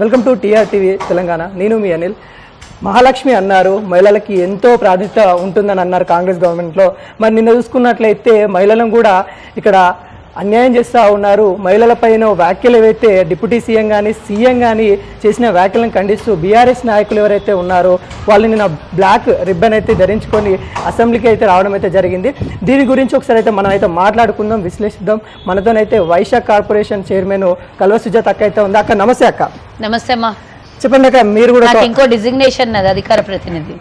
Welcome to TR TV Telangana. నేను మీ అనిల్. మహాలక్ష్మి అన్నారు మహిళలకి ఎంతో ప్రాధాన్యత ఉంటుందని అన్నారు కాంగ్రెస్ గవర్నమెంట్లో. మరి నిన్న చూసుకున్నట్లయితే మహిళలను కూడా ఇక్కడ అన్యాయం చేస్తూ ఉన్నారు. మహిళలపైన వ్యాఖ్యలు ఏవైతే డిప్యూటీ సీఎం కానీ సీఎం కానీ చేసిన వ్యాఖ్యలను ఖండిస్తూ బీఆర్ఎస్ నాయకులు ఎవరైతే ఉన్నారో వాళ్ళు నిన్న బ్లాక్ రిబ్బన్ అయితే ధరించుకొని అసెంబ్లీకి అయితే రావడం అయితే జరిగింది. దీని గురించి ఒకసారి అయితే మనం అయితే మాట్లాడుకుందాం విశ్లేషిద్దాం. మనతోనైతే వైశాఖ్ కార్పొరేషన్ చైర్మన్ కల్వ సుజాత అక్క అయితే ఉంది. అక్క నమస్తే అక్క. నమస్తే అమ్మా. చెప్పండి అక్క మీరు కూడా ఇంకో డిజిగ్నేషన్ అధికార ప్రతినిధి.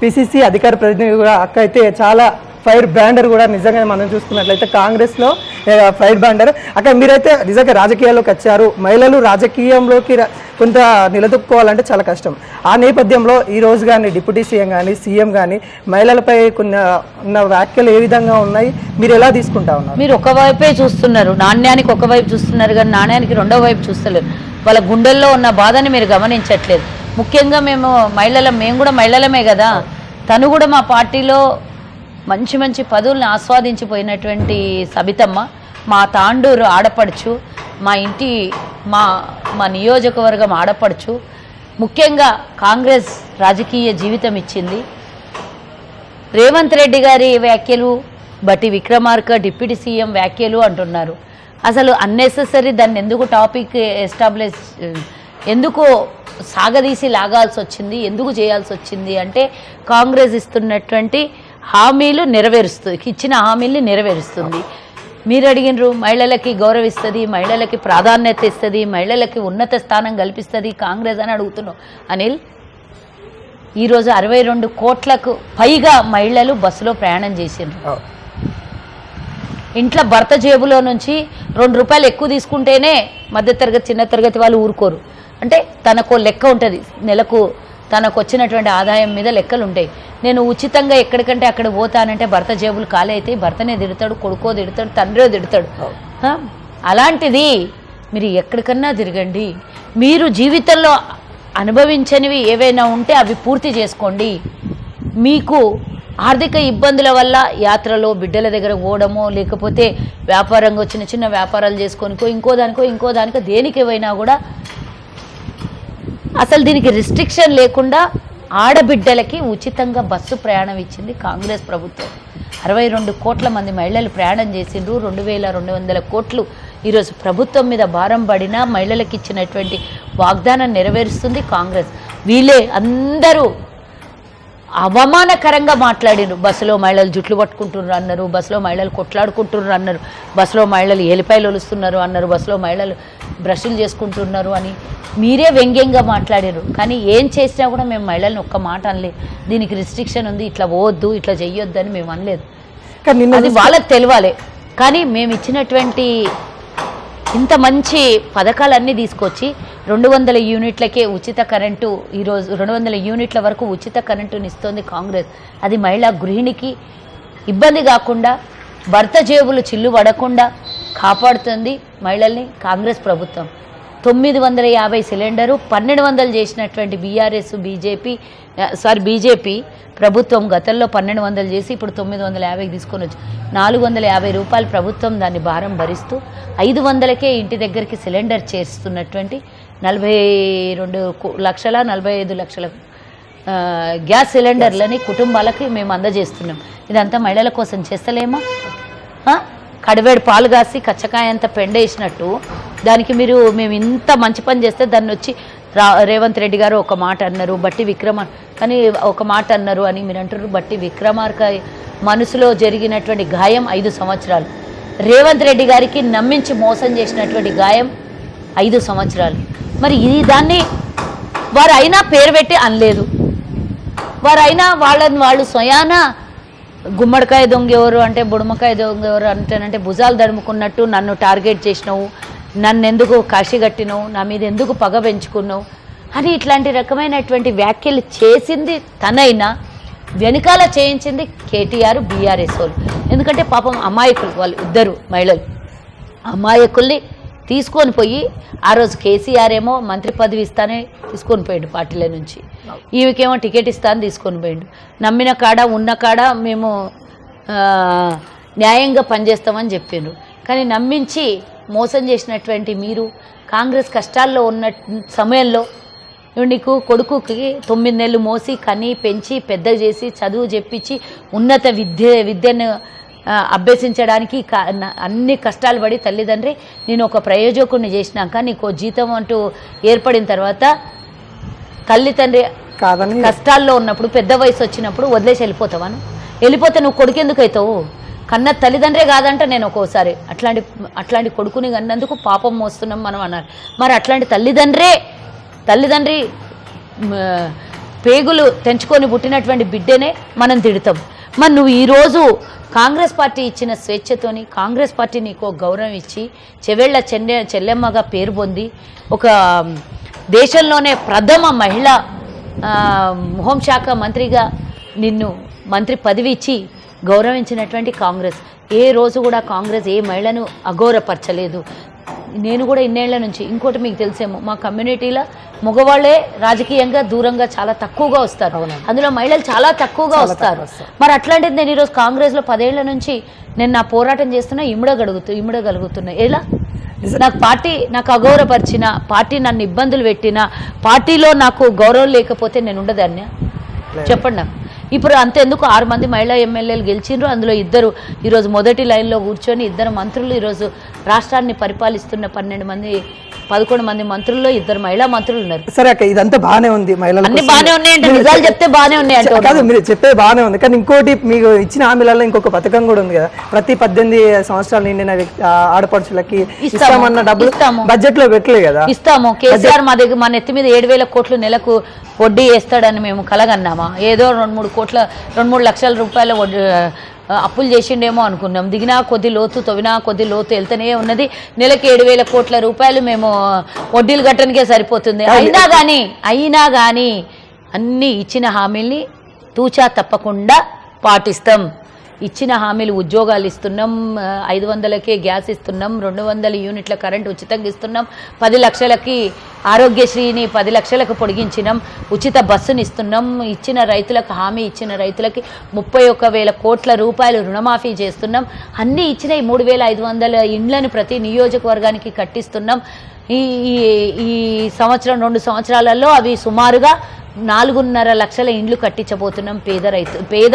పిసిసి అధికార ప్రతినిధి కూడా అక్క అయితే చాలా ఫైర్ బ్రాండర్ కూడా నిజంగా మనం చూసుకున్నట్లయితే కాంగ్రెస్లో ఫైర్ బ్రాండర్. అక్కడ మీరైతే నిజంగా రాజకీయాల్లోకి వచ్చారు. మహిళలు రాజకీయంలోకి కొంత నిలదొక్కుకోవాలంటే చాలా కష్టం. ఆ నేపథ్యంలో ఈ రోజు కానీ డిప్యూటీ సీఎం కానీ సీఎం కానీ మహిళలపై కొన్ని ఉన్న వ్యాఖ్యలు ఏ విధంగా ఉన్నాయి? మీరు ఎలా తీసుకుంటా ఉన్నారు? మీరు ఒకవైపే చూస్తున్నారు. నాణ్యానికి ఒకవైపు చూస్తున్నారు కానీ నాణ్యానికి రెండో వైపు చూస్తలేరు. వాళ్ళ గుండెల్లో ఉన్న బాధని మీరు గమనించట్లేదు. ముఖ్యంగా మేము మహిళల మేము కూడా మహిళలమే కదా. తను కూడా మా పార్టీలో మంచి మంచి పదవుల్ని ఆస్వాదించిపోయినటువంటి సబితమ్మ. మా తాండూరు ఆడపడుచు మా ఇంటి మా మా నియోజకవర్గం ఆడపడుచు. ముఖ్యంగా కాంగ్రెస్ రాజకీయ జీవితం ఇచ్చింది. రేవంత్ రెడ్డి గారి వ్యాఖ్యలు బట్టి విక్రమార్క డిప్యూటీ సీఎం వ్యాఖ్యలు అంటున్నారు. అసలు అన్నెసెసరీ దాన్ని ఎందుకు టాపిక్ ఎస్టాబ్లిష్ ఎందుకు సాగదీసి లాగాల్సి వచ్చింది ఎందుకు చేయాల్సి వచ్చింది అంటే కాంగ్రెస్ ఇస్తున్నటువంటి హామీలు నెరవేరుస్తుంది ఇచ్చిన హామీల్ని నెరవేరుస్తుంది. మీరు అడిగినరు మహిళలకి గౌరవిస్తుంది మహిళలకి ప్రాధాన్యత ఇస్తుంది మహిళలకి ఉన్నత స్థానం కల్పిస్తుంది కాంగ్రెస్ అని అడుగుతున్నాం అనిల్ ఈరోజు అరవై రెండు కోట్లకు పైగా మహిళలు బస్సులో ప్రయాణం చేసిండ్రు. ఇంట్లో భర్త జేబులో నుంచి రెండు రూపాయలు ఎక్కువ తీసుకుంటేనే మధ్యతరగతి చిన్న తరగతి వాళ్ళు ఊరుకోరు. అంటే తనకు లెక్క ఉంటుంది. నెలకు తనకు వచ్చినటువంటి ఆదాయం మీద లెక్కలు ఉంటాయి నేను ఉచితంగా ఎక్కడికంటే అక్కడ పోతానంటే భర్త జేబులు ఖాళీ అవుతాయి భర్తనే తిడతాడు కొడుకో తిడతాడు తండ్రో తిడతాడు? అలాంటిది మీరు ఎక్కడికన్నా తిరగండి. మీరు జీవితంలో అనుభవించనివి ఏవైనా ఉంటే అవి పూర్తి చేసుకోండి. మీకు ఆర్థిక ఇబ్బందుల వల్ల యాత్రలో బిడ్డల దగ్గర పోవడమో లేకపోతే వ్యాపారంగా చిన్న చిన్న వ్యాపారాలు చేసుకోనికో ఇంకో దానికో ఇంకో దానికో దేనికి పోయినా కూడా అసలు దీనికి రిస్ట్రిక్షన్ లేకుండా ఆడబిడ్డలకి ఉచితంగా బస్సు ప్రయాణం ఇచ్చింది కాంగ్రెస్ ప్రభుత్వం. అరవై రెండు కోట్ల మంది మహిళలు ప్రయాణం చేసిండ్రు. రెండు వేల రెండు వందల కోట్లు ఈరోజు ప్రభుత్వం మీద భారం పడినా మహిళలకు ఇచ్చినటువంటి వాగ్దానం నెరవేరుస్తుంది కాంగ్రెస్. వీళ్ళే అందరూ అవమానకరంగా మాట్లాడిరు. బస్సులో మహిళలు జుట్లు పట్టుకుంటున్నారు అన్నారు. బస్సులో మహిళలు కొట్లాడుకుంటున్నారు అన్నారు. బస్సులో మహిళలు ఎలిపాయలు ఒలుస్తున్నారు అన్నారు. బస్సులో మహిళలు బ్రష్లు చేసుకుంటున్నారు అని మీరే వ్యంగ్యంగా మాట్లాడారు. కానీ ఏం చేసినా కూడా మేము మహిళల్ని ఒక్క మాట అనలేదు. దీనికి రిస్ట్రిక్షన్ ఉంది. ఇట్లా పోవద్దు ఇట్లా చెయ్యొద్దు అని మేము అనలేదు. అది వాళ్ళకి తెలియాలి. కానీ మేము ఇచ్చినటువంటి ఇంత మంచి పథకాలన్నీ తీసుకొచ్చి రెండు వందల యూనిట్లకే ఉచిత కరెంటు ఈరోజు రెండు వందల యూనిట్ల వరకు ఉచిత కరెంటుని ఇస్తోంది కాంగ్రెస్. అది మహిళా గృహిణికి ఇబ్బంది కాకుండా భర్త జేబులు చిల్లు పడకుండా కాపాడుతుంది మహిళల్ని కాంగ్రెస్ ప్రభుత్వం. తొమ్మిది వందల యాభై సిలిండరు పన్నెండు వందలు చేసినటువంటి బీఆర్ఎస్ బీజేపీ సారీ బీజేపీ ప్రభుత్వం గతంలో పన్నెండు వందలు చేసి ఇప్పుడు తొమ్మిది వందల యాభైకి తీసుకొని వచ్చి నాలుగు వందల యాభై రూపాయలు ప్రభుత్వం దాన్ని భారం భరిస్తూ ఐదు వందలకే ఇంటి దగ్గరికి సిలిండర్ చేస్తున్నటువంటి నలభై రెండు కు- లక్షల నలభై ఐదు లక్షల గ్యాస్ సిలిండర్లని కుటుంబాలకి మేము అందజేస్తున్నాం ఇదంతా మహిళల కోసం చేస్తలేమా ఆ? కడివేడు పాలు కాసి కచ్చకాయ అంత పెండేసినట్టు దానికి మీరు మేము ఇంత మంచి పని చేస్తే దాన్ని వచ్చి రా రేవంత్ రెడ్డి గారు ఒక మాట అన్నారు బట్టి విక్రమ కానీ ఒక మాట అన్నారు అని మీరు అంటున్నారు బట్టి విక్రమార్క మనసులో జరిగినటువంటి గాయం ఐదు సంవత్సరాలు. రేవంత్ రెడ్డి గారికి నమ్మించి మోసం చేసినటువంటి గాయం ఐదు సంవత్సరాలు. మరి ఇది దాన్ని వారు అయినా పేరు పెట్టి అనలేదు. వారైనా వాళ్ళని వాళ్ళు స్వయాన గుమ్మడికాయ దొంగ ఎవరు అంటే బుడమకాయ దొంగ ఎవరు అంటేనంటే భుజాలు దడుముకున్నట్టు నన్ను టార్గెట్ చేసినావు నన్ను ఎందుకు నా మీద ఎందుకు పగ పెంచుకున్నావు? అని ఇట్లాంటి రకమైనటువంటి వ్యాఖ్యలు చేసింది తనైనా వెనకాల చేయించింది కేటీఆర్ బీఆర్ఎస్ వాళ్ళు. ఎందుకంటే పాపం అమాయకులు వాళ్ళు ఇద్దరు మహిళలు. అమాయకుల్ని తీసుకొని పోయి ఆ రోజు కేసీఆర్ ఏమో మంత్రి పదవి ఇస్తానే తీసుకొని పోయాడు పార్టీల నుంచి. ఈమెకేమో టికెట్ ఇస్తాను తీసుకొని పోయిండు. నమ్మిన కాడ ఉన్న కాడ మేము న్యాయంగా పనిచేస్తామని చెప్పిండ్రు కానీ నమ్మించి మోసం చేసినటువంటి మీరు కాంగ్రెస్ కష్టాల్లో ఉన్న సమయంలో నీకు కొడుకుకి తొమ్మిది నెలలు మోసి కని పెంచి పెద్ద చేసి చదువు చెప్పించి ఉన్నత విద్య విద్యను అభ్యసించడానికి అన్ని కష్టాలు పడి తల్లిదండ్రి నేను ఒక ప్రయోజకుడిని చేసినాక నీకు జీతం అంటూ ఏర్పడిన తర్వాత తల్లి తండ్రి కాదని కష్టాల్లో ఉన్నప్పుడు పెద్ద వయసు వచ్చినప్పుడు వదిలేసి వెళ్ళిపోతావా నువ్వు? వెళ్ళిపోతే నువ్వు కొడుకెందుకు అవుతావు కన్న తల్లిదండ్రే కాదంట నేను ఒక్కోసారి. అట్లాంటి అట్లాంటి కొడుకుని కన్నందుకు పాపం మోస్తున్నాం మనం అన్నారు. మరి అట్లాంటి తల్లిదండ్రే తల్లిదండ్రి పేగులు తెంచుకొని పుట్టినటువంటి బిడ్డనే మనం తిడతాం. మరి నువ్వు ఈరోజు కాంగ్రెస్ పార్టీ ఇచ్చిన స్వేచ్ఛతోని కాంగ్రెస్ పార్టీ నీకు గౌరవం ఇచ్చి చెవెళ్ళ చెన్నె చెల్లెమ్మగా పేరు పొంది ఒక దేశంలోనే ప్రథమ మహిళ హోంశాఖ మంత్రిగా నిన్ను మంత్రి పదవి ఇచ్చి గౌరవించినటువంటి కాంగ్రెస్. ఏ రోజు కూడా కాంగ్రెస్ ఏ మహిళను అగౌరవపరచలేదు నేను కూడా ఇన్నేళ్ళ నుంచి ఇంకోటి మీకు తెలిసేమో మా కమ్యూనిటీలో మగవాళ్ళే రాజకీయంగా దూరంగా చాలా తక్కువగా వస్తారు. అందులో మహిళలు చాలా తక్కువగా వస్తారు. మరి అట్లాంటిది నేను ఈరోజు కాంగ్రెస్లో పదేళ్ళ నుంచి నేను నా పోరాటం చేస్తున్నా ఇమ్మడగలుగుతూ ఇమ్మడగలుగుతున్నా ఎలా? నాకు పార్టీ నాకు అగౌరవపరిచిన పార్టీ నన్ను ఇబ్బందులు పెట్టిన పార్టీలో నాకు గౌరవం లేకపోతే నేను ఉండదాన్ని చెప్పండి నాకు. ఇప్పుడు అంతెందుకు ఆరు మంది మహిళా ఎమ్మెల్యేలు గెలిచిండ్రు. అందులో ఇద్దరు ఈరోజు మొదటి లైన్లో కూర్చొని ఇద్దరు మంత్రులు ఈరోజు రాష్ట్రాన్ని పరిపాలిస్తున్న పన్నెండు మంది పదకొండు మంది మంత్రుల్లో ఇద్దరు మహిళా మంత్రులు ఉన్నారు. సరే అక్క ఇదంతా బాగానే ఉంది మహిళల అన్ని. బాగానే ఉన్నాయంటే నిజాలు చెప్తే బాగానే ఉన్నాయి అంటే కాదు మీరు చెప్పేది బాగానే ఉంది. కానీ ఇంకోటి మీకు ఇచ్చిన హామీలలో ఇంకొక పథకం కూడా ఉంది కదా. ప్రతి పద్దెనిమిది సంవత్సరాలు నిండిన ఆడపడుచులకి ఇస్తామన్న డబ్బులు. బడ్జెట్లో పెట్టలే కదా. ఇస్తాము. కేసీఆర్ మా దగ్గర మా నెత్తి మీద ఏడు వేల కోట్లు నెలకు వడ్డీ వేస్తాడని మేము కలగన్నామా? ఏదో రెండు మూడు కోట్ల రెండు మూడు లక్షల రూపాయల అప్పులు చేసిండేమో అనుకున్నాం. దిగినా కొద్ది లోతు తవ్వినా కొద్ది లోతు వెళ్తూనే ఉన్నది. నెలకి ఏడు వేల కోట్ల రూపాయలు మేము వడ్డీలు కట్టడానికే సరిపోతుంది. అయినా కానీ అయినా కానీ అన్ని ఇచ్చిన హామీల్ని తూచా తప్పకుండా పాటిస్తాం. ఇచ్చిన హామీలు ఉద్యోగాలు ఇస్తున్నాం ఐదు వందలకే గ్యాస్ ఇస్తున్నాం రెండు వందల యూనిట్ల కరెంట్ ఉచితంగా ఇస్తున్నాం పది లక్షలకి ఆరోగ్యశ్రీని పది లక్షలకు పొడిగించినాం ఉచిత బస్సుని ఇస్తున్నాం ఇచ్చిన రైతులకు హామీ ఇచ్చిన రైతులకి ముప్పై ఒక్క వేల కోట్ల రూపాయలు రుణమాఫీ చేస్తున్నాం అన్నీ ఇచ్చిన ఈ మూడు వేల ఐదు వందల ఇండ్లను ప్రతి నియోజకవర్గానికి కట్టిస్తున్నాం. ఈ ఈ- ఈ సంవత్సరం రెండు సంవత్సరాలలో అవి సుమారుగా నాలుగున్నర లక్షల ఇండ్లు కట్టించబోతున్నాం పేద రైతు పేద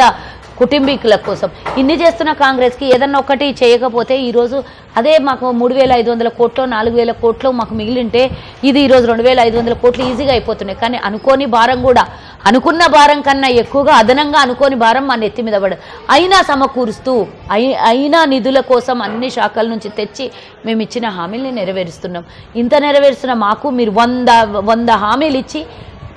కుటుంబీకుల కోసం. ఇన్ని చేస్తున్న కాంగ్రెస్కి ఏదన్నా ఒకటి చేయకపోతే ఈరోజు అదే మాకు మూడు వేల ఐదు వందల కోట్లు నాలుగు వేల కోట్లు మాకు మిగిలింటే ఇది ఈరోజు రెండు వేల ఐదు వందల కోట్లు ఈజీగా అయిపోతున్నాయి. కానీ అనుకోని భారం కూడా అనుకున్న భారం కన్నా ఎక్కువగా అదనంగా అనుకోని భారం మా నెత్తి మీద పడదు. అయినా సమకూరుస్తూ అయి- అయినా నిధుల కోసం అన్ని శాఖల నుంచి తెచ్చి మేము ఇచ్చిన హామీల్ని నెరవేరుస్తున్నాం. ఇంత నెరవేరుస్తున్న మాకు మీరు వంద వంద హామీలు ఇచ్చి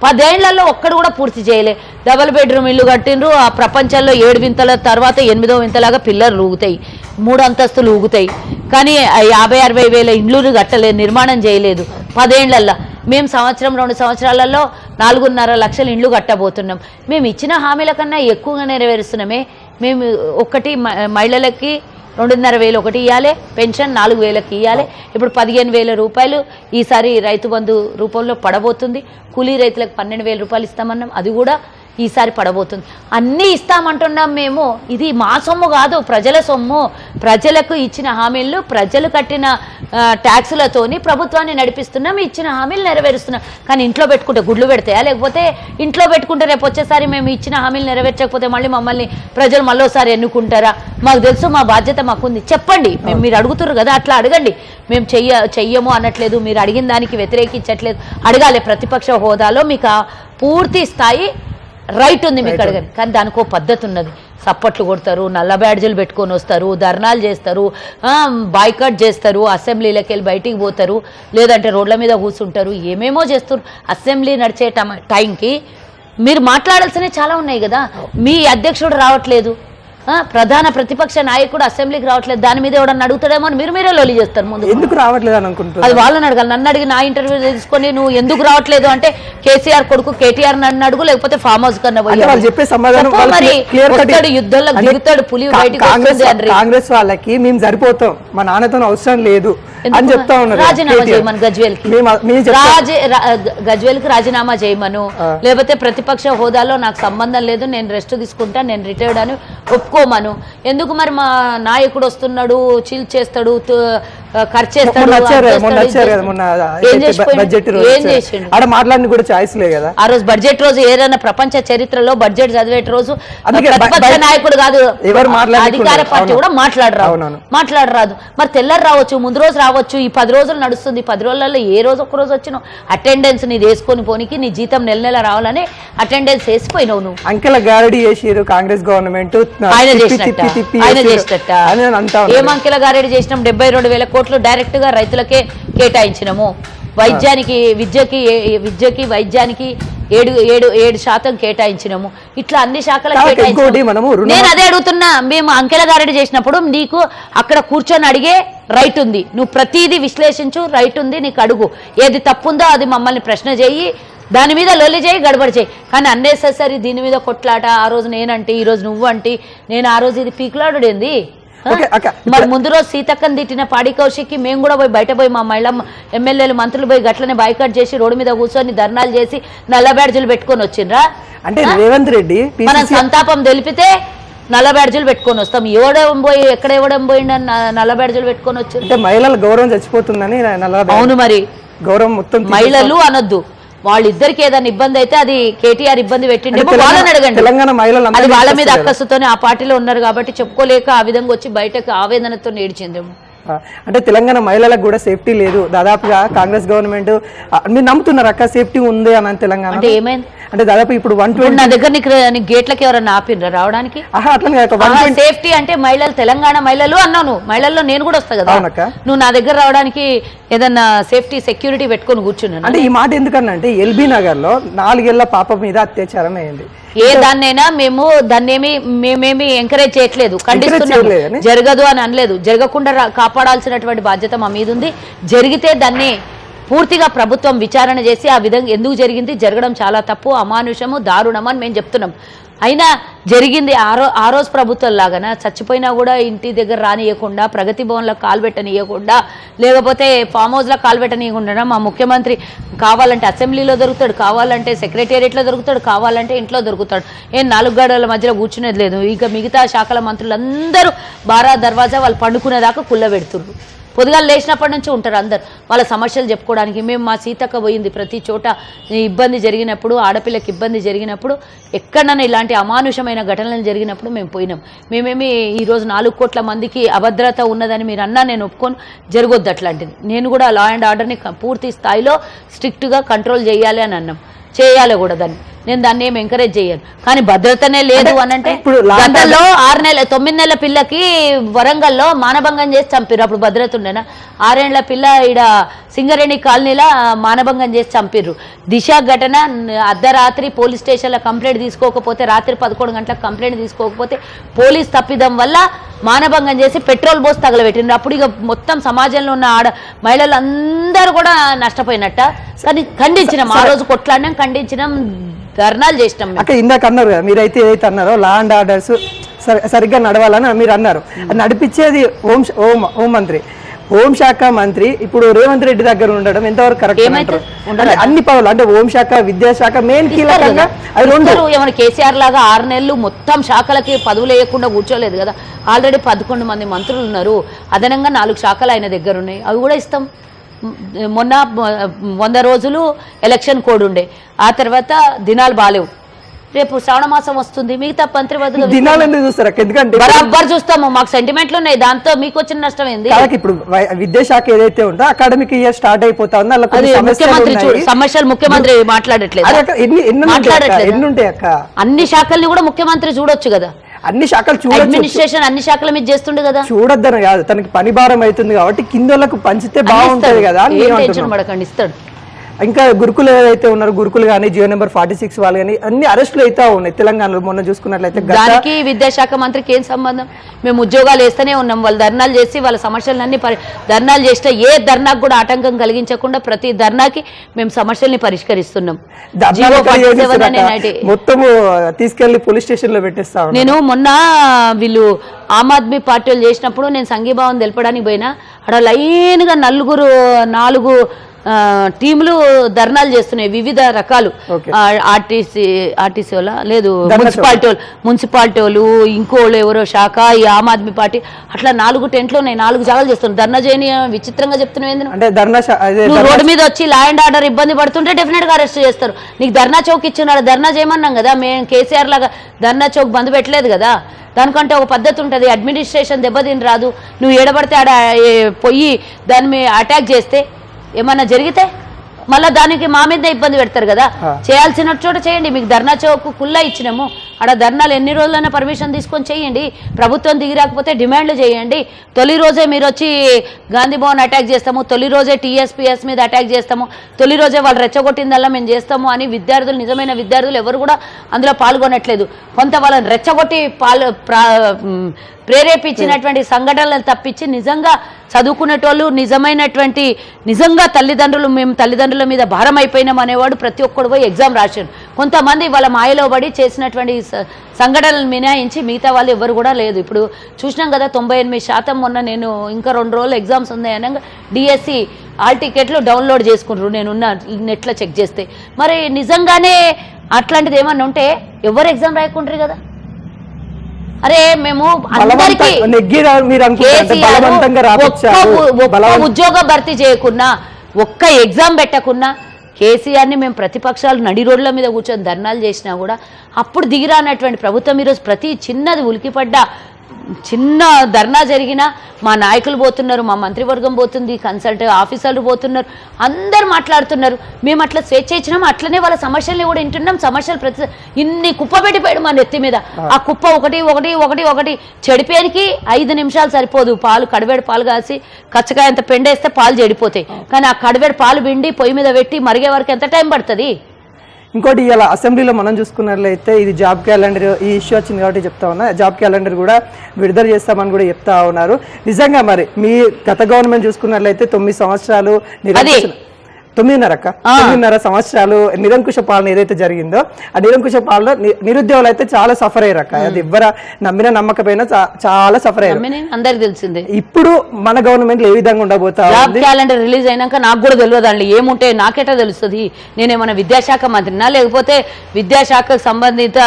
పదేళ్ళలో ఒక్కడు కూడా పూర్తి చేయలే. డబల్ బెడ్రూమ్ ఇల్లు కట్టిండ్రు ఆ ప్రపంచంలో ఏడు వింతల తర్వాత ఎనిమిదో వింతలాగా పిల్లలు ఊగుతాయి. మూడు అంతస్తులు ఊగుతాయి. కానీ యాభై అరవై వేల ఇండ్లు కట్టలేదు నిర్మాణం చేయలేదు. పదేళ్ళల్లో మేము సంవత్సరం రెండు సంవత్సరాలలో నాలుగున్నర లక్షల ఇండ్లు కట్టబోతున్నాం. మేము ఇచ్చిన హామీల కన్నా ఎక్కువగా నెరవేరుస్తున్నామే. మేము ఒకటి మ- మహిళలకి రెండున్నర వేలు ఒకటి ఇవ్వాలి పెన్షన్ నాలుగు వేలకి ఇవ్వాలి ఇప్పుడు పదిహేను వేల రూపాయలు ఈసారి రైతు బంధు రూపంలో పడబోతుంది. కూలీ రైతులకు పన్నెండు వేల రూపాయలు ఇస్తామన్నాం. అది కూడా ఈసారి పడబోతుంది. అన్నీ ఇస్తామంటున్నాం మేము. ఇది మా సొమ్ము కాదు ప్రజల సొమ్ము. ప్రజలకు ఇచ్చిన హామీలు ప్రజలు కట్టిన ట్యాక్సులతోని ప్రభుత్వాన్ని నడిపిస్తున్నాం ఇచ్చిన హామీలు నెరవేరుస్తున్నాం. కానీ ఇంట్లో పెట్టుకుంటే గుడ్లు పెడతాయా? లేకపోతే ఇంట్లో పెట్టుకుంటే రేపు వచ్చేసారి మేము ఇచ్చిన హామీలు నెరవేర్చకపోతే మళ్ళీ మమ్మల్ని ప్రజలు మళ్ళోసారి ఎన్నుకుంటారా? మాకు తెలుసు మా బాధ్యత మాకుంది. చెప్పండి. మేము మీరు అడుగుతున్నారు కదా అట్లా అడగండి. మేము చెయ్య చెయ్యము అనట్లేదు మీరు అడిగిన దానికి వ్యతిరేకించట్లేదు. అడగాలి ప్రతిపక్ష హోదాలో మీకు పూర్తి స్థాయి రైట్ ఉంది మీకు అడగని కానీ దానికి ఒక పద్ధతి ఉన్నది. సప్పట్లు కొడతారు నల్ల బ్యాడ్జీలు పెట్టుకొని వస్తారు ధర్నాలు చేస్తారు బాయ్కట్ చేస్తారు అసెంబ్లీలోకి వెళ్ళి బయటికి పోతారు లేదంటే రోడ్ల మీద కూర్చుంటారు ఏమేమో చేస్తారు. అసెంబ్లీ నడిచే టైంకి మీరు మాట్లాడాల్సినవి చాలా ఉన్నాయి కదా. మీ అధ్యక్షుడు రావట్లేదు. ప్రధాన ప్రతిపక్ష నాయకుడు అసెంబ్లీకి రావట్లేదు. దాని మీద ఎవడన్నా అడుగుతాడేమో అని మీరు మీరే లోలి చేస్తారు ముందు ఎందుకు రావట్లేదు అని అనుకుంటున్నారు? అది వాళ్ళని అడగాలి. నన్ను అడిగి నా ఇంటర్వ్యూ తీసుకొని నువ్వు ఎందుకు రావట్లేదు అంటే కేసీఆర్ కొడుకు కేటీఆర్ నన్ను అడుగు లేకపోతే ఫామ్ హౌస్ కన్నా పోయి. చెప్పే సమాధానం మరి. వస్తాడు యుద్ధంలో దిగుతాడు పులి కా- బయటికి కాంగ్రెస్ వస్తుంది అండ్రి. కాంగ్రెస్ వాళ్ళకి మేము సరిపోతాం. మా నాన్నతో అవసరం లేదు అని? చెప్తా ఉన్నారు రాజీనామా. చేయమను చెప్తాం. రాజ రా- గజ్వేల్కి రాజీనామా చేయమను. లేకపోతే ప్రతిపక్ష హోదాలో నాకు సంబంధం లేదు. నేను రెస్ట్ తీసుకుంటా నేను రిటైర్డ్ అని ఒప్పుకోమను ఎందుకు మరి మా నాయకుడు వస్తున్నాడు చీల్ చేస్తాడు ఖర్చు ఆడ మాట్లాడిన కూడా ఛాయిస్ లే కదా. ఆ రోజు బడ్జెట్ రోజు ఏదైనా ప్రపంచ చరిత్రలో బడ్జెట్ చదివే రోజు నాయకుడు కాదు. ఎవరు అధికార పార్టీ. కూడా మాట్లాడరాదు. అవునవును. మాట్లాడరాదు. మరి తెల్లరు రావచ్చు ముందు రోజు రావచ్చు ఈ పది రోజులు నడుస్తుంది. పది రోజులలో ఏ రోజు ఒక రోజు వచ్చినావు అటెండెన్స్ నీది వేసుకొని పోనీకి నీ జీతం నెల నెల రావాలని అటెండెన్స్ వేసిపోయినావు నువ్వు. అంకెల గారడి చేసిరు కాంగ్రెస్ గవర్నమెంట్. ఆయన చేసినట్ట? ఆయన. చేసినట్ట. ఏం అంకెల గారెడి చేసినాం? డెబ్బై రెండు వేల కోట్లు డైరెక్ట్గా రైతులకే కేటాయించినాము. వైద్యానికి విద్యకి విద్యకి వైద్యానికి ఏడు ఏడు ఏడు శాతం కేటాయించినాము. ఇట్లా అన్ని శాఖలకు నేను అదే అడుగుతున్నా మేము అంకెల గారెడి చేసినప్పుడు నీకు అక్కడ కూర్చొని అడిగే రైట్ ఉంది. నువ్వు ప్రతిదీ విశ్లేషించు రైట్ ఉంది నీకు అడుగు. ఏది తప్పుందో అది మమ్మల్ని ప్రశ్న చేయి దాని మీద లొల్లి చేయి గడబడి చేయి. కానీ అన్నెసెసరీ దీని మీద కొట్లాట ఆ రోజు నేనంటే ఈ రోజు నువ్వు అంటే నేను ఆ రోజు ఇది పీకులాడు ఏంది ఆ? ఓకే, అక్క, మరి ముందు రోజు సీతక్కని తిట్టిన పాడి కౌశిక్కి మేము కూడా పోయి బయట పోయి మా మహిళ ఎమ్మెల్యేలు మంత్రులు పోయి గట్లనే బాయ్కట్ చేసి రోడ్డు మీద కూర్చొని ధర్నాలు చేసి నల్ల బ్యాడ్జీలు పెట్టుకొని వచ్చిండ్రా? అంటే రేవంత్ రెడ్డి మనం సంతాపం తెలిపితే నల్ల బ్యాడ్జీలు పెట్టుకొని వస్తాం. ఎవడం పోయి ఎక్కడ ఇవ్వడం పోయిండని నల్ల బ్యాడ్జీలు పెట్టుకొని వచ్చి అంటే మహిళల గౌరవం చచ్చిపోతుందని అవును మరి. గౌరవం మొత్తం మహిళలు అనొద్దు. వాళ్ళిద్దరికి ఏదైనా ఇబ్బంది అయితే అది కేటీఆర్ ఇబ్బంది పెట్టిండేమో తెలంగాణ- వాళ్ళని అడగండి. తెలంగాణ మహిళలు అది వాళ్ళ మీద. అక్కసుతోనే ఆ పార్టీలో ఉన్నారు కాబట్టి చెప్పుకోలేక ఆ విధంగా వచ్చి బయటకు ఆవేదనతో నేడిచిందేమో ఆ, అంటే తెలంగాణ మహిళలకు కూడా సేఫ్టీ లేదు. దాదాపుగా కాంగ్రెస్ గవర్నమెంట్ మీరు నమ్ముతున్నారు అక్క సేఫ్టీ ఉంది అని తెలంగాణ. అంటే ఏమైంది? అంటే దాదాపు ఇప్పుడు వన్ ట్వంటీ నా దగ్గర గేట్లకి ఎవరన్నా ఆపిండ్రా రావడానికి? సేఫ్టీ అంటే మహిళలు తెలంగాణ మహిళలు అన్నావు నువ్వు మహిళల్లో నేను కూడా వస్తా కదా. నువ్వు నా దగ్గర రావడానికి ఏదన్నా సేఫ్టీ సెక్యూరిటీ పెట్టుకొని కూర్చున్నాను. అంటే ఈ మాట ఎందుకన్నా అంటే ఎల్బీ నగర్లో నాలుగేళ్ళ పాప మీద అత్యాచారం అయింది. ఏ దాన్నైనా మేము దాన్ని ఏమి మేమేమి ఎంకరేజ్ చేయట్లేదు. ఖండిస్తున్నాము. చేయలేదని? జరగదు అని అనలేదు. జరగకుండా కాపాడాల్సినటువంటి బాధ్యత మా మీద ఉంది జరిగితే దాన్ని పూర్తిగా ప్రభుత్వం విచారణ చేసి ఆ విధంగా ఎందుకు జరిగింది? జరగడం చాలా తప్పు అమానుషము దారుణం అని మేము చెప్తున్నాం. అయినా జరిగింది ఆ ఆ రోజు ప్రభుత్వం లాగాన? చచ్చిపోయినా కూడా ఇంటి దగ్గర రానియకుండా ప్రగతి భవన్లో కాల్పెట్టనీయకుండా లేకపోతే ఫామ్ హౌస్లో కాల్పెట్టనీయకుండా మా ముఖ్యమంత్రి కావాలంటే అసెంబ్లీలో దొరుకుతాడు కావాలంటే సెక్రటేరియట్లో దొరుకుతాడు కావాలంటే ఇంట్లో దొరుకుతాడు. ఏం నాలుగు గడల మధ్యలో కూర్చునేది లేదు. ఇక మిగతా శాఖల మంత్రులందరూ బారా దర్వాజా వాళ్ళు పండుకునేదాకా కుల్ల పెడుతుర్రు పొద్దుగాల లేచినప్పటి నుంచి ఉంటారు అందరు. వాళ్ళ సమస్యలు చెప్పుకోవడానికి. మేము మా సీతక్క పోయింది ప్రతి చోట. ఇబ్బంది జరిగినప్పుడు ఆడపిల్లకి ఇబ్బంది జరిగినప్పుడు ఎక్కడన్నా ఇలాంటి అమానుషమైన ఘటనలు జరిగినప్పుడు మేము పోయినాం. మేమేమి ఈరోజు నాలుగు కోట్ల మందికి అభద్రత ఉన్నదని మీరు అన్నా నేను ఒప్పుకొని. జరగొద్దు అట్లాంటిది. నేను కూడా లా అండ్ ఆర్డర్ని పూర్తి స్థాయిలో స్ట్రిక్ట్గా కంట్రోల్ చేయాలి అని అన్నాం. చేయాలి కూడా దాన్ని నేను దాన్ని ఏం ఎంకరేజ్ చేయను. కానీ భద్రతనే లేదు అని అంటే ఇప్పుడు లా- గంటల్లో ఆరు నెలల తొమ్మిది నెలల పిల్లకి వరంగల్లో మానభంగం చేసి చంపిర్రు. అప్పుడు భద్రత ఉండేనా? ఆరేళ్ళ పిల్ల ఈడ సింగరేణి కాలనీలో మానభంగం చేసి చంపిర్రు. దిశ ఘటన అర్ధరాత్రి పోలీస్ స్టేషన్లో కంప్లైంట్ తీసుకోకపోతే రాత్రి పదకొండు గంటలకు కంప్లైంట్ తీసుకోకపోతే పోలీస్ తప్పిదం వల్ల మానభంగం చేసి పెట్రోల్ పోసి తగలబెట్టిండ్రు. అప్పుడు ఇక మొత్తం సమాజంలో ఉన్న ఆడ మహిళలు అందరూ కూడా నష్టపోయినట్ట. కానీ ఖండించినాం. ఆ రోజు కొట్లాడినాం ఖండించినాం. ధర్నాలు చేసినాం మేము. అక్క ఇందాక అన్నారు కదా మీరైతే ఏదైతే అన్నారో లా అండ్ ఆర్డర్స్ సరిగ్గా నడవాలని మీరు అన్నారు. అది నడిపించేది హోం శ- హోం హోం మంత్రి. హోంశాఖ మంత్రి ఇప్పుడు రేవంత్ రెడ్డి దగ్గర ఉండడం ఎంతవరకు కరెక్ట్ అన్ని పనులు అంటే హోంశాఖ విద్యాశాఖ మెయిన్ కీలకంగా అవి రెండు. ఏమైనా కేసీఆర్ లాగా ఆరు నెలలు మొత్తం శాఖలకి పదవులు వేయకుండా కూర్చోలేదు కదా. ఆల్రెడీ పదకొండు మంది మంత్రులు ఉన్నారు. అదనంగా నాలుగు శాఖలు ఆయన దగ్గర ఉన్నాయి. అవి కూడా ఇస్తాం. మొన్న వంద రోజులు ఎలక్షన్ కోడ్ ఉండే ఆ తర్వాత దినాలు బాలేవు. రేపు శ్రావణ మాసం వస్తుంది. మిగతా మంత్రివర్గ చూస్తారు ఎందుకంటే బరాబర్ చూస్తాము మాకు సెంటిమెంట్లు ఉన్నాయి. దాంతో మీకు వచ్చిన నష్టం ఏంది? ఇప్పుడు విద్యాశాఖ ఏదైతే ఉందో అకాడమిక్ ఇయర్ స్టార్ట్ అయిపోతా ఉంది. ముఖ్యమంత్రి. సమస్యలు ముఖ్యమంత్రి మాట్లాడట్లేదు? మాట్లాడట్లేదా? ఎన్ని ఉంటాయి అక్క? అన్ని శాఖల్ని కూడా ముఖ్యమంత్రి చూడొచ్చు కదా. అన్ని శాఖలు అడ్మినిస్ట్రేషన్ అన్ని శాఖల మీద చేస్తుండే కదా. చూడొద్దని కాదు తనకి పని భారం అవుతుంది కాబట్టి కిందోళ్ళకు పంచితే బాగుంటది కదా. పడకండి ఇస్తాడు. ఇంకా గురుకులు ఏదైతే ఉన్నారు గురుకులు కానీ జియో నెంబర్ ఫార్టీ సిక్స్ వాళ్ళు కానీ అన్ని అరెస్టులు అయితే ఉన్నాయి తెలంగాణలో మొన్న చూసుకున్నట్లయితే దానికి విద్యాశాఖ మంత్రికి ఏం సంబంధం మేము ఉద్యోగాలు వేస్తూనే ఉన్నాం వాళ్ళు ధర్నాలు చేసి వాళ్ళ సమస్యలన్నీ పరి ధర్నాలు చేసిన ఏ ధర్నాకు కూడా ఆటంకం కలిగించకుండా ప్రతి ధర్నాకి మేము సమస్యల్ని పరిష్కరిస్తున్నాం ధర్నాలు జీవో ఎక్కడ 47 చేపిస్తారు అనే అక్క? నాటి- మొత్తము తీసుకెళ్ళి పోలీస్ స్టేషన్లో పెట్టేస్తా ఉన్నారు. నేను మొన్న వీళ్ళు ఆమ్ ఆద్మీ పార్టీ చేసినప్పుడు నేను సంఘీభావం తెలపడానికి పోయినా అక్కడ లైన్గా నలుగురు నాలుగు టీములు ధర్నాలు చేస్తున్నాయి వివిధ రకాలు. ఆర్టీసీ ఆర్టీసీ వాళ్ళ? లేదు మున్సిపాలిటీ వాళ్ళు. మున్సిపాలిటీ వాళ్ళు ఇంకోళ్ళు ఎవరో శాఖ ఈ ఆమ్ ఆద్మీ పార్టీ. అట్లా నాలుగు టెంట్లు ఉన్నాయి నాలుగు జాగాలు చేస్తున్నారు. ధర్నా చేయని విచిత్రంగా చెప్తున్నావు రోడ్డు మీద వచ్చి లా అండ్ ఆర్డర్ ఇబ్బంది పడుతుంటే డెఫినెట్గా అరెస్ట్ చేస్తారు. నీకు ధర్నా చౌక్ ఇచ్చినాడు ధర్నా చేయమన్నాం కదా మేము కేసీఆర్ లాగా ధర్నా చౌక్ బంద్ పెట్టలేదు కదా. దానికంటే ఒక పద్ధతి ఉంటుంది అడ్మినిస్ట్రేషన్ దెబ్బతిని రాదు నువ్వు ఏడబడితే ఆడ పొయ్యి దాని మీద అటాక్ చేస్తే ఏమన్నా జరిగితే మళ్ళీ దానికి మా మీద ఇబ్బంది పెడతారు కదా. చేయాల్సిన చోట చేయండి. మీకు ధర్నా చౌక్ కుల్లా ఇచ్చినాము. ఆడ ధర్నాలు ఎన్ని రోజులైనా పర్మిషన్ తీసుకొని చేయండి. ప్రభుత్వం దిగి రాకపోతే డిమాండ్లు చేయండి. తొలి రోజే మీరు వచ్చి గాంధీ భవన్ అటాక్ చేస్తాము. తొలి రోజే టీఎస్పీఎస్ మీద అటాక్ చేస్తాము. తొలి రోజే వాళ్ళు రెచ్చగొట్టిందల్లా మేము చేస్తాము అని విద్యార్థులు నిజమైన విద్యార్థులు ఎవరు కూడా అందులో పాల్గొనట్లేదు. కొంత వాళ్ళని రెచ్చగొట్టి పాలు ప్రేరేపించినటువంటి సంఘటనలు తప్పించి నిజంగా చదువుకునేటోళ్ళు నిజమైనటువంటి నిజంగా తల్లిదండ్రులు మేము తల్లిదండ్రుల మీద భారం అయిపోయినాం అనేవాడు ప్రతి ఒక్కడు పోయి ఎగ్జామ్ రాశాడు కొంతమంది వాళ్ళ మాయలో పడి చేసినటువంటి సంఘటనలు మినాయించి మిగతా వాళ్ళు ఎవరు కూడా లేదు. ఇప్పుడు చూసినాం కదా తొంభై ఎనిమిది శాతం మొన్న నేను ఇంకా రెండు రోజులు ఎగ్జామ్స్ ఉన్నాయి అనగా డిఎస్సి ఆల్ టికెట్లు డౌన్లోడ్ చేసుకుంటారు. నేనున్న నెట్లో చెక్ చేస్తే. మరి నిజంగానే అట్లాంటిది ఏమన్నా ఉంటే ఎవరు ఎగ్జామ్ రాయకుంటారు కదా. అరే మేము అందరికీ కేసీఆర్ ఉద్యోగం భర్తీ చేయకున్నా ఒక్క ఎగ్జామ్ పెట్టకున్నా కేసీఆర్ని మేము ప్రతిపక్షాలు నడి రోడ్ల మీద కూర్చొని ధర్నాలు చేసినా కూడా అప్పుడు దిగిరానటువంటి ప్రభుత్వం ఈరోజు ప్రతి చిన్నది ఉలికిపడ్డా. చిన్న ధర్నా జరిగినా మా నాయకులు పోతున్నారు మా మంత్రివర్గం పోతుంది కన్సల్ట్ ఆఫీసర్లు పోతున్నారు అందరు మాట్లాడుతున్నారు. మేము అట్లా స్వేచ్ఛ ఇచ్చినాం అట్లనే వాళ్ళ సమస్యల్ని కూడా వింటున్నాం. సమస్యలు ప్రతి ఇన్ని కుప్ప పెట్టిపోయాడు మా నెత్తి మీద. ఆ. కుప్ప ఒకటి ఒకటి ఒకటి ఒకటి. చెడిపోయానికి ఐదు నిమిషాలు సరిపోదు. పాలు కడివేడు పాలు కాసి కచ్చకాయ అంత పెండేస్తే పాలు చెడిపోతాయి. కానీ ఆ కడివేడు పాలు పిండి పొయ్యి మీద పెట్టి మరిగే వరకు ఎంత టైం పడుతుంది? ఇంకోటి ఇలా అసెంబ్లీలో మనం చూసుకున్నట్లయితే ఇది జాబ్ క్యాలెండర్ ఈ ఇష్యూ వచ్చింది కాబట్టి చెప్తా ఉన్నా. జాబ్ క్యాలెండర్ కూడా విడుదల చేస్తామని కూడా చెప్తా ఉన్నారు. నిజంగా మరి మీ గత గవర్నమెంట్ చూసుకున్నట్లయితే తొమ్మిది సంవత్సరాలు నిరంకుశ తొమ్మిదిన్నర తొమ్మిదిన్నర సంవత్సరాలు నిరంకుశ పాలన ఏదైతే జరిగిందో ఆ నిరంకుశ పాలన నిరుద్యోగులు అయితే చాలా సఫర్ అయ్యారు అక్క. అది ఎవ్వర నమ్మిన నమ్మకపోయినా చాలా సఫర్ అయ్యారు. అందరికి తెలిసిందే. ఇప్పుడు మన గవర్నమెంట్ ఏ విధంగా ఉండబోతా క్యాలెండర్ రిలీజ్ అయినాక నాకు కూడా తెలియదు అండి ఏముంటే నాకెటా తెలుస్తుంది? నేనేమన్నా విద్యాశాఖ మంత్రినా? లేకపోతే విద్యాశాఖకు సంబంధిత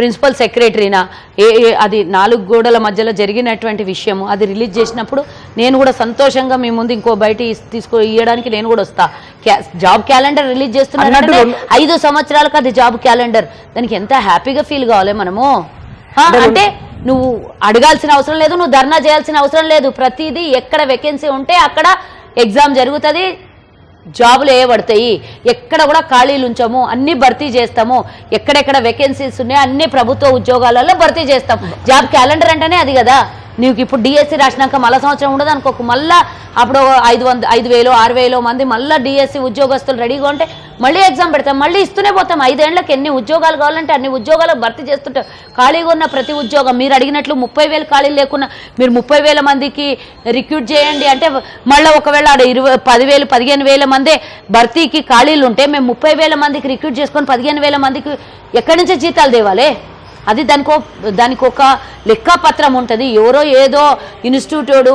ప్రిన్సిపల్ సెక్రటరీనా? ఏ అది నాలుగు గోడల మధ్యలో జరిగినటువంటి విషయము. అది రిలీజ్ చేసినప్పుడు నేను కూడా సంతోషంగా మీ ముందు ఇంకో బయట తీసుకో ఇవ్వడానికి నేను కూడా వస్తా. జాబ్ క్యాలెండర్ రిలీజ్ చేస్తున్నారంటే అన్నట్టు ఐదు సంవత్సరాలకు అది జాబ్ క్యాలెండర్. దానికి ఎంత హ్యాపీగా ఫీల్ కావాలి మనము? అంటే నువ్వు అడగాల్సిన అవసరం లేదు నువ్వు ధర్నా చేయాల్సిన అవసరం లేదు. ప్రతిదీ ఎక్కడ వేకెన్సీ ఉంటే అక్కడ ఎగ్జామ్ జరుగుతుంది. జాబులు వేయబడతాయి ఎక్కడ కూడా ఖాళీలు ఉంచాము అన్ని భర్తీ చేస్తాము. ఎక్కడెక్కడ వేకెన్సీస్ ఉన్నాయో అన్ని ప్రభుత్వ ఉద్యోగాలలో భర్తీ చేస్తాం. జాబ్ క్యాలెండర్ అంటేనే అది కదా. నీకు ఇప్పుడు డిఎస్సి రాసినాక మళ్ళా సంవత్సరం ఉండదు అనుకోకు. మళ్ళా అప్పుడు ఐదు వంద ఐదు వేలు ఆరు వేలు మంది మళ్ళీ డిఎస్సి ఉద్యోగస్తులు రెడీగా ఉంటే మళ్ళీ ఎగ్జామ్ పెడతాం. మళ్ళీ ఇస్తూనే పోతాం. ఐదేళ్ళకు ఎన్ని ఉద్యోగాలు కావాలంటే అన్ని ఉద్యోగాలు భర్తీ చేస్తుంటాం. ఖాళీగా ఉన్న ప్రతి ఉద్యోగం మీరు అడిగినట్లు ముప్పై వేలు ఖాళీలు లేకున్నా మీరు ముప్పై వేల మందికి రిక్రూట్ చేయండి అంటే మళ్ళీ ఒకవేళ ఆడ ఇరవై పదివేలు పదిహేను వేల మందే భర్తీకి ఖాళీలు ఉంటే మేము ముప్పై వేల మందికి రిక్రూట్ చేసుకొని పదిహేను వేల మందికి ఎక్కడి నుంచే జీతాలు దేవాలే అది దానికో దానికి ఒక లెక్కపత్రం ఉంటుంది. ఎవరో ఏదో ఇన్స్టిట్యూటోడు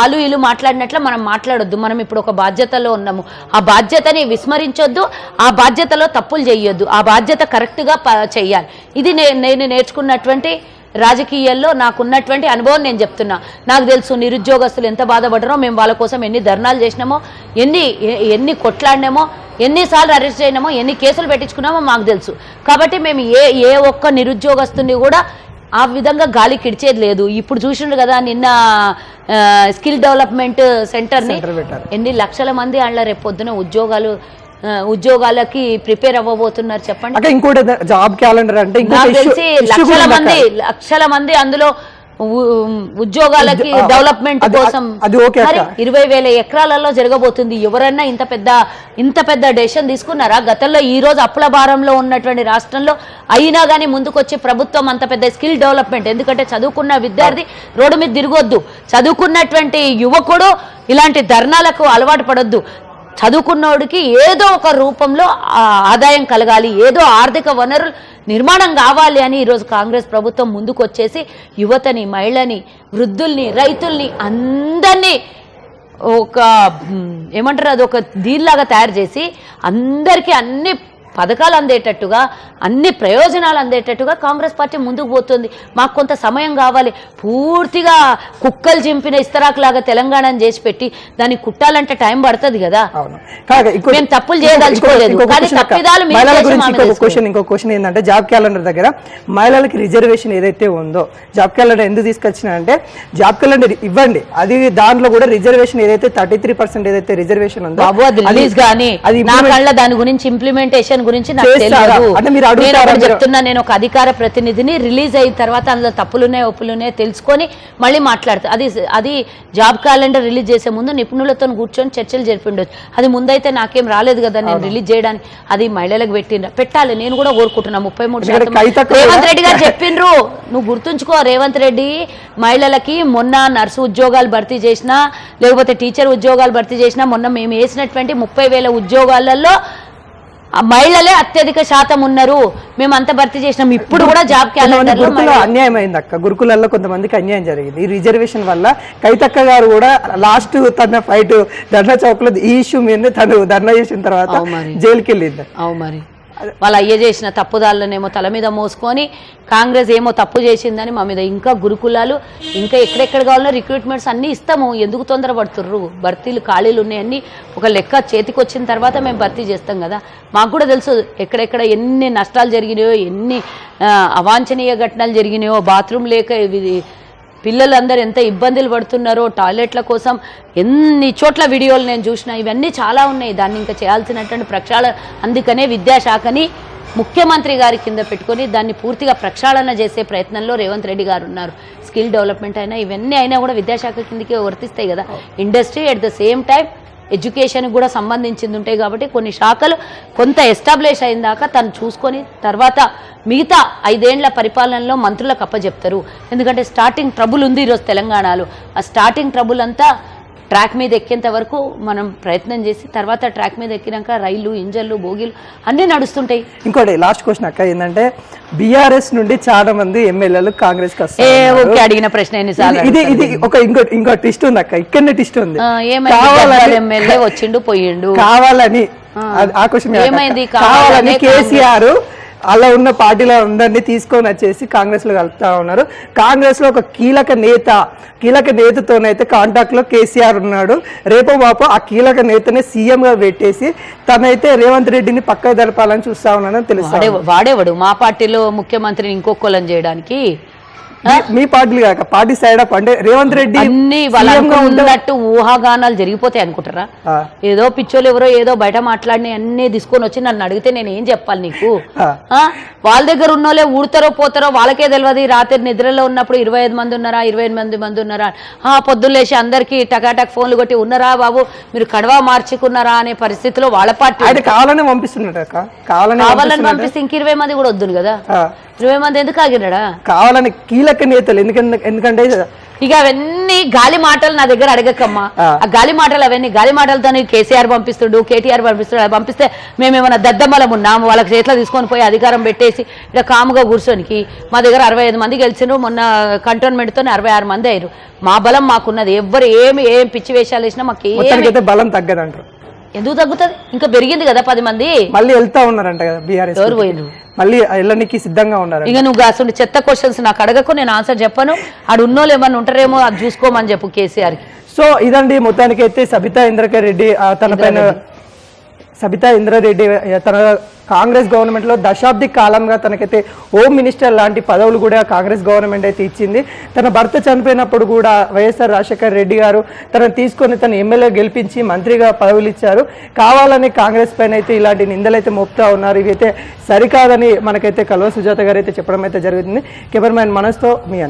ఆలు ఇలు మాట్లాడినట్లు మనం మాట్లాడొద్దు. మనం ఇప్పుడు ఒక బాధ్యతలో ఉన్నాము. ఆ బాధ్యతని విస్మరించొద్దు. ఆ బాధ్యతలో తప్పులు చేయొద్దు ఆ బాధ్యత కరెక్ట్గా ప చెయ్యాలి. ఇది నే నేను నేర్చుకున్నటువంటి రాజకీయాల్లో నాకున్నటువంటి అనుభవం నేను చెప్తున్నా. నాకు తెలుసు నిరుద్యోగస్తులు ఎంత బాధపడరో మేము వాళ్ళ కోసం ఎన్ని ధర్నాలు చేసినామో ఎన్ని ఎన్ని కొట్లాడినామో ఎన్నిసార్లు అరెస్ట్ అయినామో ఎన్ని కేసులు పెట్టించుకున్నామో మాకు తెలుసు. కాబట్టి మేము ఏ ఏ ఒక్క నిరుద్యోగస్తుని కూడా ఆ విధంగా గాలి కిడిచేది లేదు. ఇప్పుడు చూసిండ్రు కదా నిన్న స్కిల్ డెవలప్మెంట్ సెంటర్ని. ఎన్ని లక్షల మంది వాళ్ళ రేపు పొద్దున ఉద్యోగాలు ఉద్యోగాలకి ప్రిపేర్ అవ్వబోతున్నారు చెప్పండి. ఇంకోటి జాబ్ క్యాలెండర్ అంటే తెలిసి లక్షల మంది. లక్షల మంది అందులో ఉద్యోగాలకి డెవలప్మెంట్ కోసం ఇరవై వేల ఎకరాలలో జరగబోతుంది. ఎవరన్నా ఇంత పెద్ద ఇంత పెద్ద డెసిషన్ తీసుకున్నారా? గతంలో ఈ రోజు అప్పుల భారంలో ఉన్నటువంటి రాష్ట్రంలో అయినా కానీ ముందుకొచ్చి ప్రభుత్వం అంత పెద్ద స్కిల్ డెవలప్మెంట్. ఎందుకంటే చదువుకున్న విద్యార్థి రోడ్డు మీద తిరగొద్దు. చదువుకున్నటువంటి యువకుడు ఇలాంటి ధర్నాలకు అలవాటు పడొద్దు. చదువుకున్నోడికి ఏదో ఒక రూపంలో ఆదాయం కలగాలి ఏదో ఆర్థిక వనరులు నిర్మాణం కావాలి అని ఈరోజు కాంగ్రెస్ ప్రభుత్వం ముందుకు వచ్చేసి యువతని మహిళని వృద్ధుల్ని రైతుల్ని అందరినీ ఒక ఏమంటారు అది ఒక దీనిలాగా తయారు చేసి అందరికీ అన్ని పథకాలు అందేటట్టుగా అన్ని ప్రయోజనాలు అందేటట్టుగా కాంగ్రెస్ పార్టీ ముందుకు పోతుంది మాకు కొంత సమయం కావాలి పూర్తిగా కుక్కలు చింపిన ఇస్తరాకులాగా తెలంగాణను చేసి పెట్టి దాన్ని కుట్టాలంటే టైం పడుతుంది కదా మేము తప్పులు చేయదలుచుకోలేదు. కానీ. తప్పిదాలు. క్వశ్చన్ ఇంకో క్వశ్చన్ ఏంటంటే జాబ్ క్యాలెండర్ దగ్గర మహిళలకి రిజర్వేషన్ ఏదైతే ఉందో జాబ్ క్యాలెండర్ ఎందుకు తీసుకొచ్చిన అంటే జాబ్ క్యాలెండర్ ఇవ్వండి అది దాంట్లో కూడా రిజర్వేషన్ ఏదైతే థర్టీ త్రీ పర్సెంట్ ఏదైతే రిజర్వేషన్ ఉందో అది దాని గురించి ఇంప్లిమెంటేషన్ గురించి నాకు? తెలియదు. నేను ఒకటి? చెప్తున్నా నేను ఒక అధికార ప్రతినిధిని రిలీజ్ అయిన తర్వాత అందులో తప్పులున్నాయి ఒప్పులున్నాయి తెలుసుకొని మళ్ళీ మాట్లాడతా. అది అది జాబ్ క్యాలెండర్ రిలీజ్ చేసే ముందు నిపుణులతో కూర్చొని చర్చలు జరిపిండొచ్చు అది ముందైతే నాకేం రాలేదు కదా నేను రిలీజ్ చేయడానికి. అది మహిళలకు పెట్టిన పెట్టాలి. నేను కూడా కోరుకుంటున్నా. ముప్పై మూడు రేవంత్ రెడ్డి గారు చెప్పిండ్రు. నువ్వు గుర్తుంచుకో రేవంత్ రెడ్డి మహిళలకి మొన్న నర్సు ఉద్యోగాలు భర్తీ చేసినా లేకపోతే టీచర్ ఉద్యోగాలు భర్తీ చేసినా మొన్న మేము వేసినటువంటి ముప్పై వేల ఉద్యోగాలలో మహిళలే అత్యధిక శాతం ఉన్నారు. మేము అంత భర్తీ చేసినాం. ఇప్పుడు కూడా జాబ్ క్యాలెండర్ అన్యాయం అయింది అక్క. గురుకులలో కొంతమందికి అన్యాయం జరిగింది. ఈ రిజర్వేషన్ వల్ల కవితక్క గారు కూడా లాస్ట్ తన ఫైట్ ధర్నా చౌక్లో ఈ ఇష్యూ మీద తను ధర్నా చేసిన తర్వాత. జైలుకి వెళ్ళింది అవు మరి వాళ్ళ అయ్య చేసిన తప్పుదాలనేమో తల మీద మోసుకొని కాంగ్రెస్ ఏమో తప్పు చేసిందని మా మీద ఇంకా గురుకులాలు ఇంకా ఎక్కడెక్కడ కావాలన్నా రిక్రూట్మెంట్స్ అన్నీ ఇస్తాము. ఎందుకు తొందరపడుతుర్రు? భర్తీలు ఖాళీలు ఉన్నాయన్నీ ఒక లెక్క చేతికి వచ్చిన తర్వాత మేము భర్తీ చేస్తాం కదా. మాకు కూడా తెలుసు ఎక్కడెక్కడ ఎన్ని నష్టాలు జరిగినాయో ఎన్ని అవాంఛనీయ ఘటనలు జరిగినాయో బాత్రూమ్ లేక పిల్లలందరూ ఎంత ఇబ్బందులు పడుతున్నారో టాయిలెట్ల కోసం ఎన్ని చోట్ల వీడియోలు నేను చూసిన ఇవన్నీ చాలా ఉన్నాయి. దాన్ని ఇంకా చేయాల్సినటువంటి ప్రక్షాళన అందుకనే విద్యాశాఖని ముఖ్యమంత్రి గారి కింద పెట్టుకొని దాన్ని పూర్తిగా ప్రక్షాళన చేసే ప్రయత్నంలో రేవంత్ రెడ్డి గారు ఉన్నారు. స్కిల్ డెవలప్మెంట్ అయినా ఇవన్నీ అయినా కూడా విద్యాశాఖ కిందకి వర్తిస్తాయి కదా. Industry at the same time education కూడా సంబంధించింది ఉంటాయి కాబట్టి కొన్ని శాఖలు కొంత ఎస్టాబ్లిష్ అయిన దాకా తను చూసుకొని తర్వాత మిగతా ఐదేండ్ల పరిపాలనలో మంత్రులకు అప్పచెప్తారు ఎందుకంటే స్టార్టింగ్ ట్రబుల్ ఉంది ఈరోజు తెలంగాణలో. ఆ స్టార్టింగ్ ట్రబుల్ అంతా ట్రాక్ మీద ఎక్కేంత వరకు మనం ప్రయత్నం చేసి తర్వాత ట్రాక్ మీద ఎక్కినాక రైలు ఇంజన్లు బోగీలు అన్నీ నడుస్తుంటాయి. ఇంకోటి లాస్ట్ క్వశ్చన్ అక్క ఏంటంటే బీఆర్ఎస్ నుండి చాలా మంది ఎమ్మెల్యేలు కాంగ్రెస్ ఓకే అడిగిన ప్రశ్న ఎన్నిసార్లు ఇది ఇది ఒక ఇంకో ఇంకో ట్విస్ట్ ఉంది అక్క ఇక్కడనే ట్విస్ట్ ఉంది. ఎమ్మెల్యే వచ్చిండు పోయిండు. కావాలని ఆ క్వశ్చన్ కావాలనే కేసీఆర్ అలా ఉన్న పార్టీలో అందరినీ తీసుకొని వచ్చేసి కాంగ్రెస్లో కలుపుతా ఉన్నారు. కాంగ్రెస్లో ఒక కీలక నేత కీలక నేతతోనైతే కాంటాక్ట్లో కేసీఆర్ ఉన్నాడు. రేపో మాపో ఆ కీలక నేతనే సీఎం గా పెట్టేసి తనైతే రేవంత్ రెడ్డిని పక్కకు జరపాలని చూస్తా ఉన్నాడని తెలుసు వాడే వాడేవాడు. మా పార్టీలో ముఖ్యమంత్రిని ఇంకొకళ్ళని చేయడానికి మీ పార్టీలు కాక పార్టీ సైడ్ అప్ అంటే రేవంత్ రెడ్డి అన్ని వాళ్ళు CM గా ఉంటే అనుకున్నట్టు ఊహాగానాలు జరిగిపోతాయి అనుకుంటారా? ఏదో పిచ్చోళ్ళు ఎవరో ఏదో బయట మాట్లాడిన అన్ని తీసుకొని వచ్చి నన్ను అడిగితే నేను ఏం చెప్పాలి నీకు? వాళ్ళ దగ్గర ఉన్నోళ్ళే ఊడతారో పోతారో వాళ్ళకే తెలియదు రాత్రి నిద్రలో ఉన్నప్పుడు ఇరవై ఐదు మంది ఉన్నారా ఇరవై ఎనిమిది మంది ఉన్నారా? లేచి అందరికీ టకాటక్ ఫోన్లు కొట్టి ఉన్నారా బాబు? మీరు కడవా మార్చుకున్నారా? అనే పరిస్థితిలో వాళ్ళ పార్టీ కావాలనే పంపిస్తున్నాడు కావాలని పంపిస్తే ఇంక ఇరవై మంది కూడా వద్దును కదా? ఇరవై మంది ఎందుకు ఆగినాడా? కావాలని నేతలు. ఎందుకంటే ఎందుకంటే ఇక అవన్నీ గాలి మాటలు నా దగ్గర అడగకమ్మా. ఆ. గాలి మాటలు అవన్నీ గాలి మాటలతో కేసీఆర్ పంపిస్తుడు కేటీఆర్ పంపిస్తుడు పంపిస్తే మేమేమన్నా దద్దమ్మలం ఉన్నాము వాళ్ళకి చేతిలో తీసుకొని పోయి అధికారం పెట్టేసి ఇక్కడ కాముగా కూర్చోనికి మా దగ్గర అరవై ఐదు మంది గెలిచినారు మొన్న కంటోన్మెంట్తో అరవై ఆరు మంది అయ్యారు. మా బలం మాకున్నది. ఎవ్వరు ఏమి ఏం పిచ్చి వేషాలు వేసినా మాకు బలం తగ్గదంటారు. ఎందుకు తగ్గుతుంది? ఇంకా పెరిగింది కదా పది మంది. మళ్ళీ వెళ్తా ఉన్నారంట కదా బీఆర్ఎస్ ఎవరు మళ్ళీ వెళ్ళడానికి సిద్ధంగా ఉన్నారు ఇక నువ్వు అసలు చెత్త క్వశ్చన్స్ నాకు అడగకు నేను ఆన్సర్ చెప్పను. ఆడు ఉన్నోళ్ళు ఏమన్నా ఉంటారేమో అది చూసుకోమని చెప్పు కేసీఆర్కి. సో ఇదండి మొత్తానికి అయితే సబితా ఇంద్రకర్ రెడ్డి తన పైన సబితా ఇంద్రారెడ్డి తన కాంగ్రెస్ గవర్నమెంట్లో దశాబ్ది కాలంగా తనకైతే హోమ్ మినిస్టర్ లాంటి పదవులు కూడా కాంగ్రెస్ గవర్నమెంట్ అయితే ఇచ్చింది. తన భర్త చనిపోయినప్పుడు కూడా వైఎస్ఆర్ రాజశేఖర్ రెడ్డి గారు తనను తీసుకొని తన ఎమ్మెల్యే గెలిపించి మంత్రిగా పదవులు ఇచ్చారు. కావాలని కాంగ్రెస్ పైన అయితే ఇలాంటి నిందలైతే మోపుతా ఉన్నారు. ఇవైతే సరికాదని మనకైతే కల్వ సుజాత గారు అయితే చెప్పడం అయితే జరుగుతుంది కెమెరామ్యాన్ మనస్తో మీ అని